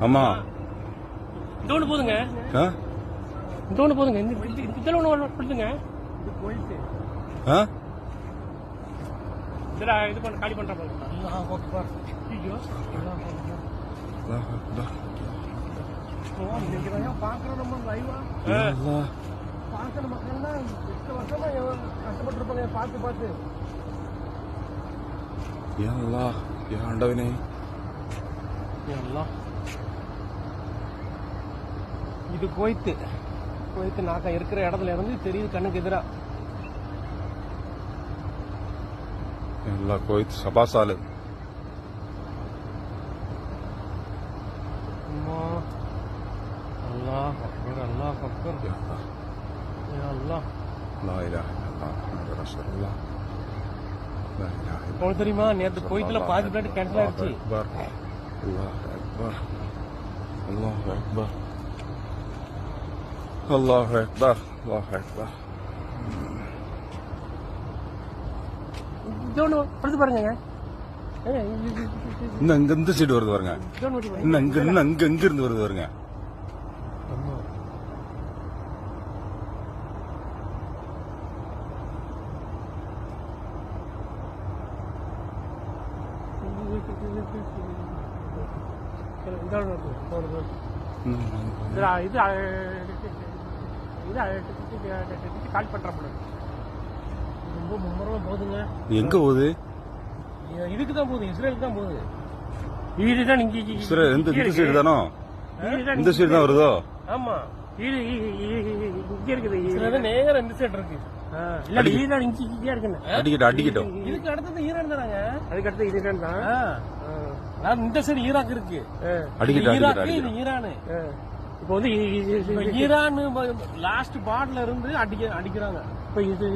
ஆமா. ஒண்ணு போதுங்க. ஒண்ணு போதுங்க. இதுல ஒண்ணு கொடுத்துங்க? இதுல இது பண்ண காலி அல்லாஹ் அக்பர். இன்னைக்கு தான் பாக்குறோம் நம்ம லைவா யா அல்லாஹ். பாக்குற மக்கள்லாம் எட்டு வருஷமா எவ்வளவு கஷ்டப்பட்டிருப்பாங்க பார்த்து பார்த்து யா அல்லாஹ். யா ஆண்டவனே எல்லாம் இது கோய்த்து கோய்த்து நாக்க இருக்கிற இடத்துல இருந்து தெரியுது கண்ணுக்கு எதிரா யா அல்லாஹ் கோயித் சபாசாலு அம்மா அல்லாஹ் அக்பர் அல்லாஹ் அக்பர். யா அல்லாஹ் லா இலாஹ இல்லல்லாஹ் முஹம்மது ரசூலுல்லாஹ். உங்களுக்கு தெரியுமா நேற்று கோயத்துல பாதி பிளேட் கேன்சல் ஆயிடுச்சு. அல்லாஹ் அக்பர். அல்லாஹ் அக்பர். அல்லாஹ் அக்பர். அல்லாஹ் அக்பர். இது ஒண்ணு படுத்து பாருங்க இன்னும் இங்க இந்த சைடு வருது பாருங்க இங்க இன்னும் இங்க இங்க இருந்து வருது பாருங்க அம்மா. இந்த ஒண்ணு வருது, இந்த ஒண்ணு வருது. இன்னும் இது இது இது காலி பண்ற போல ரொம்ப மும்முரமா போகுதுங்க எங்க போகுது இதுக்கு தான் போகுது இஸ்ரேலுக்கு தான் போகுது இதுதான் இங்க சரி இந்த இந்த சைடு தானோ இந்த சைடு தான் வருதோ ஆமா இது இங்க இருக்குது இஸ்ரேல் நேரம் இந்த சைடு இருக்கு இல்ல ஈரான் இங்க இங்கே இருக்குன்னு. அடிக்கட்டும் அடிக்கட்டும் இதுக்கு அடுத்தது ஈரான் தானாங்க. அதுக்கு அடுத்து ஈரான் தான். அதாவது இந்த சைடு ஈராக் இருக்கு. அடிக்கட்டும் ஈராக் இது ஈரானு. இப்போ வந்து ஈரான் லாஸ்ட் பார்ட்ல இருந்து அடிக்க அடிக்கிறாங்க. இப்போ இது